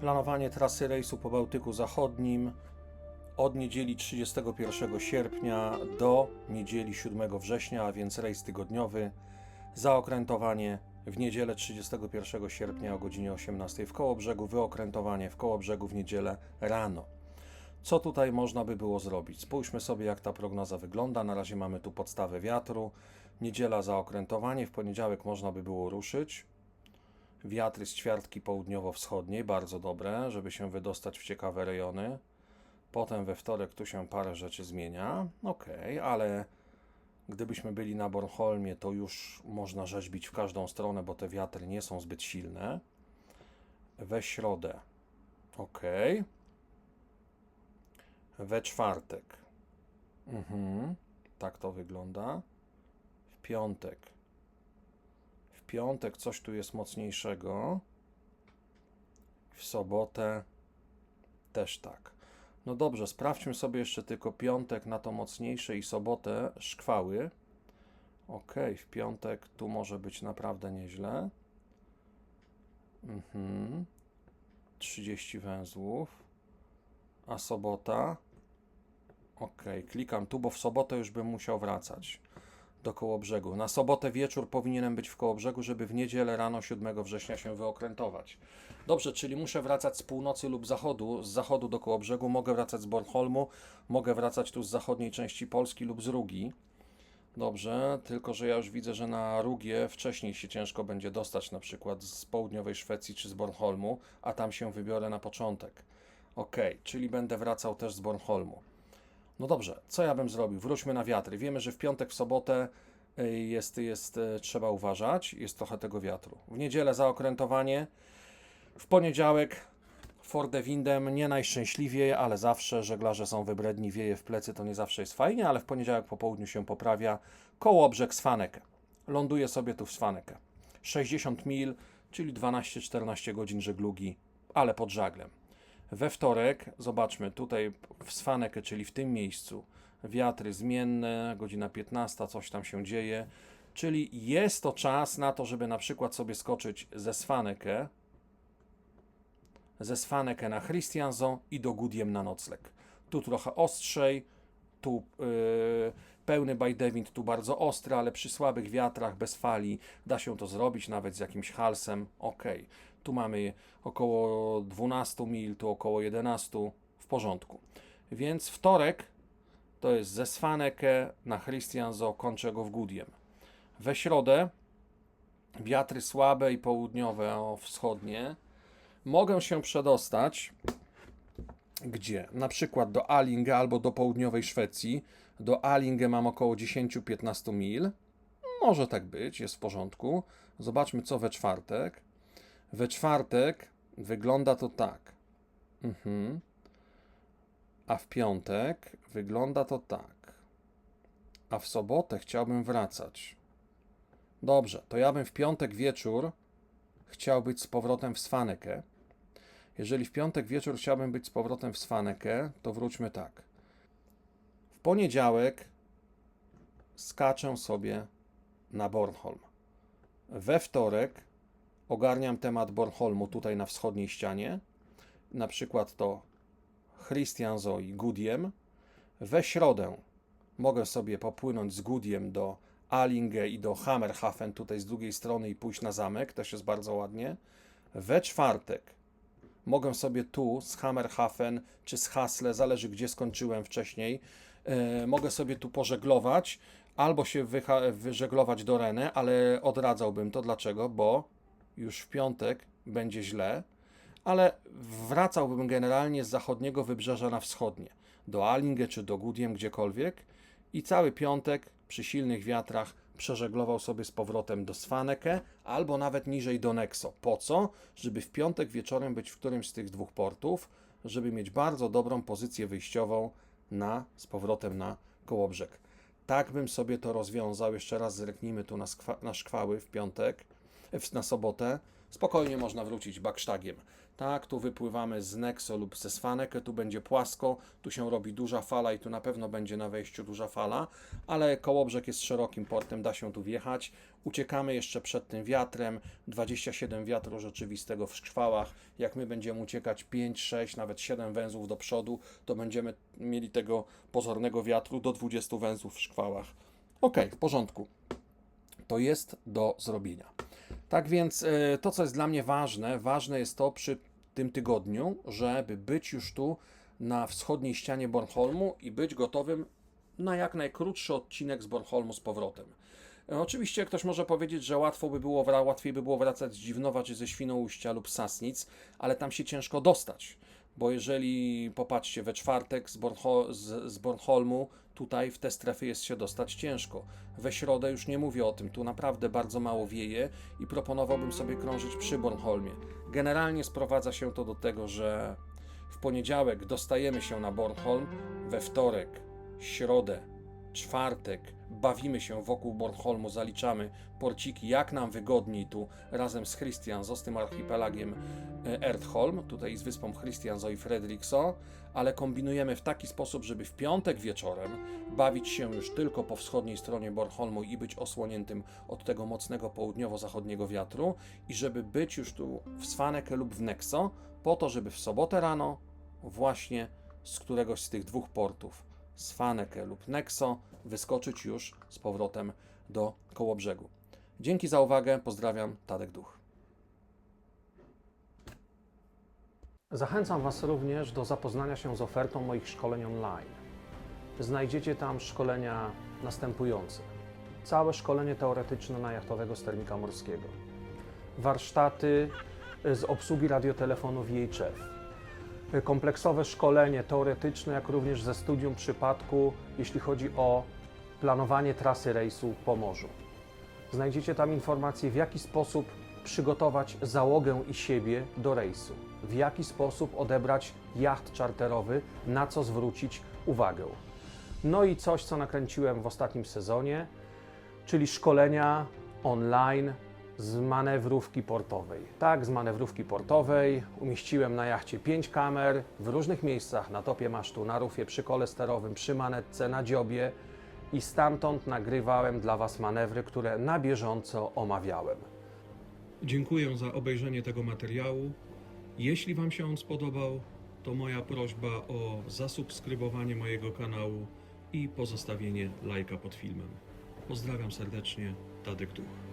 Planowanie trasy rejsu po Bałtyku Zachodnim od niedzieli 31 sierpnia do niedzieli 7 września, a więc rejs tygodniowy. Zaokrętowanie w niedzielę 31 sierpnia o godzinie 18 w Kołobrzegu, wyokrętowanie w Kołobrzegu w niedzielę rano. Co tutaj można by było zrobić? Spójrzmy sobie, jak ta prognoza wygląda. Na razie mamy tu podstawę wiatru. Niedziela zaokrętowanie, w poniedziałek można by było ruszyć. Wiatry z ćwiartki południowo-wschodniej, bardzo dobre, żeby się wydostać w ciekawe rejony. Potem we wtorek tu się parę rzeczy zmienia. Ok, ale gdybyśmy byli na Bornholmie, to już można rzeźbić w każdą stronę, bo te wiatry nie są zbyt silne. We środę. Ok. We czwartek. Mhm. Tak to wygląda. W piątek. Piątek coś tu jest mocniejszego. W sobotę też tak. No dobrze, sprawdźmy sobie jeszcze tylko piątek na to mocniejsze i sobotę szkwały. Ok, w piątek tu może być naprawdę nieźle. Mhm. 30 węzłów. A sobota? Ok, klikam tu, bo w sobotę już bym musiał wracać do Kołobrzegu. Na sobotę wieczór powinienem być w Kołobrzegu, żeby w niedzielę rano 7 września się wyokrętować. Dobrze, czyli muszę wracać z północy lub zachodu, z zachodu do Kołobrzegu, mogę wracać z Bornholmu, mogę wracać tu z zachodniej części Polski lub z Rugi. Dobrze, tylko że ja już widzę, że na Rugie wcześniej się ciężko będzie dostać, na przykład z południowej Szwecji czy z Bornholmu, a tam się wybiorę na początek. Ok, czyli będę wracał też z Bornholmu. No dobrze, co ja bym zrobił? Wróćmy na wiatry. Wiemy, że w piątek, w sobotę y, jest, jest, y, trzeba uważać, jest trochę tego wiatru. W niedzielę zaokrętowanie, w poniedziałek Forde Windem nie najszczęśliwiej, ale zawsze żeglarze są wybredni, wieje w plecy, to nie zawsze jest fajnie, ale w poniedziałek po południu się poprawia. Kołobrzeg Swanekę. Ląduje sobie tu w Swanekę. 60 mil, czyli 12-14 godzin żeglugi, ale pod żaglem. We wtorek, zobaczmy, tutaj w Swanekę, czyli w tym miejscu, wiatry zmienne, godzina 15, coś tam się dzieje, czyli jest to czas na to, żeby na przykład sobie skoczyć ze Swanekę, ze Swanekę na Christianson i do Gudiem na nocleg. Tu trochę ostrzej, tu yy, pełny bajdewind, tu bardzo ostry, ale przy słabych wiatrach, bez fali, da się to zrobić nawet z jakimś halsem, ok. Tu mamy około 12 mil, tu około 11, w porządku. Więc wtorek to jest ze Swanekę na Christianzo, kończę go w Gudiem. We środę wiatry słabe i południowe, o, wschodnie. Mogę się przedostać gdzie? Na przykład do Alinge albo do południowej Szwecji. Do Alinge mam około 10-15 mil. Może tak być, jest w porządku. Zobaczmy, co we czwartek. We czwartek wygląda to tak. Mhm. A w piątek wygląda to tak. A w sobotę chciałbym wracać. Dobrze, to ja bym w piątek wieczór chciał być z powrotem w Swanekę. Jeżeli w piątek wieczór chciałbym być z powrotem w Swanekę, to wróćmy tak. W poniedziałek skaczę sobie na Bornholm. We wtorek ogarniam temat Bornholmu tutaj na wschodniej ścianie. Na przykład to Christianzo i Gudiem. We środę mogę sobie popłynąć z Gudiem do Alinge i do Hammerhafen tutaj z drugiej strony i pójść na zamek, też jest bardzo ładnie. We czwartek mogę sobie tu z Hammerhafen czy z Hasle, zależy gdzie skończyłem wcześniej, e, mogę sobie tu pożeglować albo się wyżeglować do Rennes, ale odradzałbym to. Dlaczego? Bo już w piątek będzie źle, ale wracałbym generalnie z zachodniego wybrzeża na wschodnie, do Alinge czy do Gudiem, gdziekolwiek i cały piątek przy silnych wiatrach przeżeglował sobie z powrotem do Swaneke albo nawet niżej do Nexo. Po co? Żeby w piątek wieczorem być w którymś z tych dwóch portów, żeby mieć bardzo dobrą pozycję wyjściową na, z powrotem na Kołobrzeg. Tak bym sobie to rozwiązał. Jeszcze raz zerknijmy tu na, skwa, na szkwały w piątek, na sobotę. spokojnie można wrócić baksztagiem. Tak, tu wypływamy z Nexo lub ze Svanek, tu będzie płasko, tu się robi duża fala i tu na pewno będzie na wejściu duża fala, ale Kołobrzeg jest szerokim portem, da się tu wjechać. Uciekamy jeszcze przed tym wiatrem, 27 wiatru rzeczywistego w szkwałach. Jak my będziemy uciekać 5, 6, nawet 7 węzłów do przodu, to będziemy mieli tego pozornego wiatru do 20 węzłów w szkwałach. Ok, w porządku. To jest do zrobienia. Tak więc e, to, co jest dla mnie ważne, ważne jest to przy tym tygodniu, żeby być już tu na wschodniej ścianie Bornholmu i być gotowym na jak najkrótszy odcinek z Bornholmu z powrotem. E, Oczywiście ktoś może powiedzieć, że łatwo by było, łatwiej by było wracać z Dziwnowa czy ze Świnoujścia lub Sasnic, ale tam się ciężko dostać. Bo jeżeli popatrzcie, we czwartek z, Bornho- z, z Bornholmu tutaj w te strefy jest się dostać ciężko. We środę już nie mówię o tym, tu naprawdę bardzo mało wieje i proponowałbym sobie krążyć przy Bornholmie. Generalnie sprowadza się to do tego, że w poniedziałek dostajemy się na Bornholm, we wtorek, środę, czwartek bawimy się wokół Bornholmu, zaliczamy porciki jak nam wygodniej tu razem z Christianzo, z tym archipelagiem e, Erdholm, tutaj z wyspą Christianzo i Fredrikso, ale kombinujemy w taki sposób, żeby w piątek wieczorem bawić się już tylko po wschodniej stronie Bornholmu i być osłoniętym od tego mocnego południowo-zachodniego wiatru i żeby być już tu w Svaneke lub w Nexo, po to, żeby w sobotę rano właśnie z któregoś z tych dwóch portów, Svaneke lub Nexo, wyskoczyć już z powrotem do Kołobrzegu. Dzięki za uwagę, pozdrawiam, Tadek Duch. Zachęcam Was również do zapoznania się z ofertą moich szkoleń online. Znajdziecie tam szkolenia następujące: całe szkolenie teoretyczne na jachtowego sternika morskiego, warsztaty z obsługi radiotelefonu VHF, kompleksowe szkolenie teoretyczne, jak również ze studium przypadku, jeśli chodzi o planowanie trasy rejsu po morzu. Znajdziecie tam informacje, w jaki sposób przygotować załogę i siebie do rejsu, w jaki sposób odebrać jacht czarterowy, na co zwrócić uwagę. No i coś, co nakręciłem w ostatnim sezonie, czyli szkolenia online z manewrówki portowej. Tak, z manewrówki portowej umieściłem na jachcie 5 kamer w różnych miejscach, na topie masztu, na rufie, przy kole sterowym, przy manetce, na dziobie i stamtąd nagrywałem dla Was manewry, które na bieżąco omawiałem. Dziękuję za obejrzenie tego materiału. Jeśli Wam się on spodobał, to moja prośba o zasubskrybowanie mojego kanału i pozostawienie lajka pod filmem. Pozdrawiam serdecznie, Tadek Duch.